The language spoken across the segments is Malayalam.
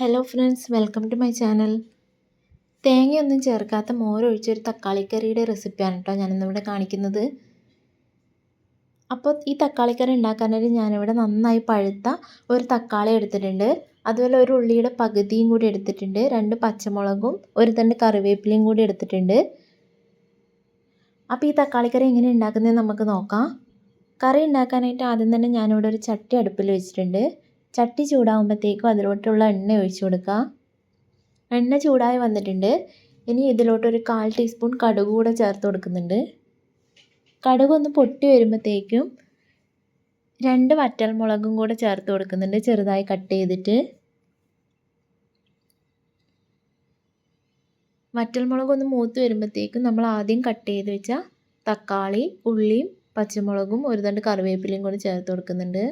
Hello friends welcome to my channel തേങ്ങയൊന്നും ചേർക്കാത്ത മോരൊഴിച്ചൊരു തക്കാളിക്കറിയുടെ റെസിപ്പിയാണ് കേട്ടോ ഞാനിന്നിവിടെ കാണിക്കുന്നത്. അപ്പോൾ ഈ തക്കാളിക്കറി ഉണ്ടാക്കാനായിട്ട് ഞാനിവിടെ നന്നായി പഴുത്ത ഒരു തക്കാളി എടുത്തിട്ടുണ്ട്. അതുപോലെ ഒരു ഉള്ളിയുടെ പകുതിയും കൂടി എടുത്തിട്ടുണ്ട്. രണ്ട് പച്ചമുളകും ഒരു തണ്ട് കറിവേപ്പിലയും കൂടി എടുത്തിട്ടുണ്ട്. അപ്പോൾ ഈ തക്കാളിക്കറി എങ്ങനെ ഉണ്ടാക്കുന്നതെന്ന് നമുക്ക് നോക്കാം. കറി ഉണ്ടാക്കാനായിട്ട് ആദ്യം തന്നെ ഞാനിവിടെ ഒരു ചട്ടി അടുപ്പിൽ വെച്ചിട്ടുണ്ട്. ചട്ടി ചൂടാകുമ്പോഴത്തേക്കും അതിലോട്ടുള്ള എണ്ണ ഒഴിച്ചു കൊടുക്കുക. എണ്ണ ചൂടായി വന്നിട്ടുണ്ട്. ഇനി ഇതിലോട്ടൊരു കാൽ ടീസ്പൂൺ കടുക് കൂടെ ചേർത്ത് കൊടുക്കുന്നുണ്ട്. കടുക് ഒന്ന് പൊട്ടി വരുമ്പോഴത്തേക്കും രണ്ട് വറ്റൽമുളകും കൂടെ ചേർത്ത് കൊടുക്കുന്നുണ്ട് ചെറുതായി കട്ട് ചെയ്തിട്ട്. വറ്റൽമുളക് ഒന്ന് മൂത്ത് വരുമ്പോഴത്തേക്കും നമ്മൾ ആദ്യം കട്ട് ചെയ്ത് വെച്ച തക്കാളി ഉള്ളിയും പച്ചമുളകും ഒരു തണ്ട് കറിവേപ്പിലയും കൂടി ചേർത്ത് കൊടുക്കുന്നുണ്ട്.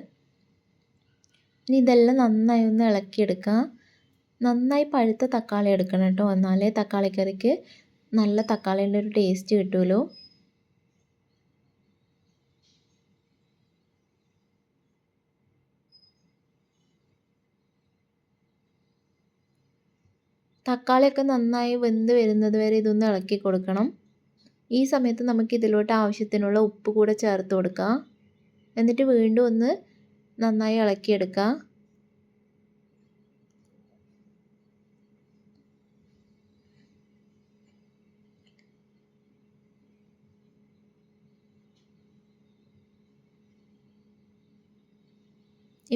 ഇനി ഇതെല്ലാം നന്നായി ഒന്ന് ഇളക്കിയെടുക്കുക. നന്നായി പഴുത്ത തക്കാളി എടുക്കണം കേട്ടോ. എന്നാലേ തക്കാളിക്കറിക്ക് നല്ല തക്കാളിന്റെ ഒരു ടേസ്റ്റ് കിട്ടുമല്ലോ തക്കാളിയൊക്കെ നന്നായി വെന്ത് വരുന്നത് വരെ ഇതൊന്ന് ഇളക്കി കൊടുക്കണം. ഈ സമയത്ത് നമുക്ക് ഇതിലോട്ട് ആവശ്യത്തിനുള്ള ഉപ്പ് കൂടെ ചേർത്ത് കൊടുക്കാം. എന്നിട്ട് വീണ്ടും ഒന്ന് നന്നായി ഇളക്കിയെടുക്കുക.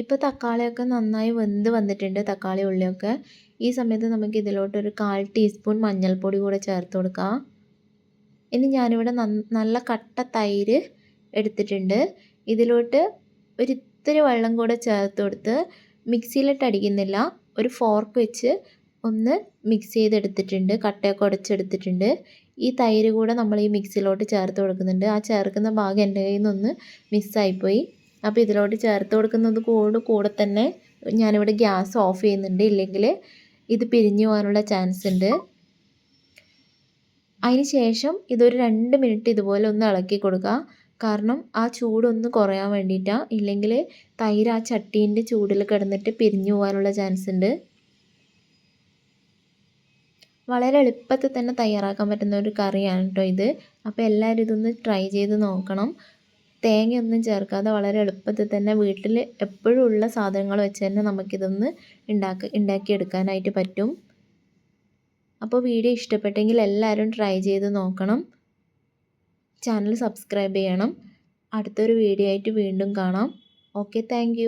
ഇപ്പോൾ തക്കാളിയൊക്കെ നന്നായി വെന്ത് വന്നിട്ടുണ്ട് തക്കാളി ഉള്ളിയൊക്കെ. ഈ സമയത്ത് നമുക്ക് ഇതിലോട്ട് ഒരു കാൽ ടീസ്പൂൺ മഞ്ഞൾപ്പൊടി കൂടെ ചേർത്ത് കൊടുക്കാം. ഇനി ഞാനിവിടെ നല്ല കട്ട തൈര് എടുത്തിട്ടുണ്ട്. ഇതിലോട്ട് ഒരു ഇത്തിരി വെള്ളം കൂടെ ചേർത്ത് കൊടുത്ത് മിക്സിയിലിട്ട് അടിക്കുന്നില്ല. ഒരു ഫോർക്ക് വെച്ച് ഒന്ന് മിക്സ് ചെയ്തെടുത്തിട്ടുണ്ട് കട്ടയൊക്കെ ഉടച്ചെടുത്തിട്ടുണ്ട്. ഈ തൈര് കൂടെ നമ്മൾ ഈ മിക്സിയിലോട്ട് ചേർത്ത് കൊടുക്കുന്നുണ്ട്. ആ ചേർക്കുന്ന ഭാഗം എന്റെ കയ്യിൽ നിന്നൊന്ന് മിസ്സായിപ്പോയി. അപ്പോൾ ഇതിലോട്ട് ചേർത്ത് കൊടുക്കുന്നത് കൂടെ കൂടെ തന്നെ ഞാനിവിടെ ഗ്യാസ് ഓഫ് ചെയ്യുന്നുണ്ട്. ഇല്ലെങ്കിൽ ഇത് പിരിഞ്ഞു പോകാനുള്ള ചാൻസ് ഉണ്ട്. അതിന് ശേഷം ഇതൊരു രണ്ട് മിനിറ്റ് ഇതുപോലെ ഒന്ന് ഇളക്കി കൊടുക്കുക. കാരണം ആ ചൂടൊന്ന് കുറയാൻ വേണ്ടിയിട്ടാണ് ഇല്ലെങ്കിൽ തൈര് ആ ചട്ടീന്റെ ചൂടിൽ കിടന്നിട്ട് പിരിഞ്ഞു പോകാനുള്ള ചാൻസ് ഉണ്ട്. വളരെ എളുപ്പത്തിൽ തന്നെ തയ്യാറാക്കാൻ പറ്റുന്ന ഒരു കറിയാണ് കേട്ടോ ഇത്. അപ്പോൾ എല്ലാവരും ഇതൊന്ന് ട്രൈ ചെയ്ത് നോക്കണം. തേങ്ങയൊന്നും ചേർക്കാതെ വളരെ എളുപ്പത്തിൽ തന്നെ വീട്ടിൽ എപ്പോഴും ഉള്ള സാധനങ്ങൾ വെച്ച് തന്നെ നമുക്കിതൊന്ന് ഉണ്ടാക്കി ഉണ്ടാക്കിയെടുക്കാനായിട്ട് പറ്റും. അപ്പോൾ വീഡിയോ ഇഷ്ടപ്പെട്ടെങ്കിൽ എല്ലാവരും ട്രൈ ചെയ്ത് നോക്കണം. ചാനൽ സബ്സ്ക്രൈബ് ചെയ്യണം. അടുത്തൊരു വീഡിയോ ആയിട്ട് വീണ്ടും കാണാം. Okay thank